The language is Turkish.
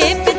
hep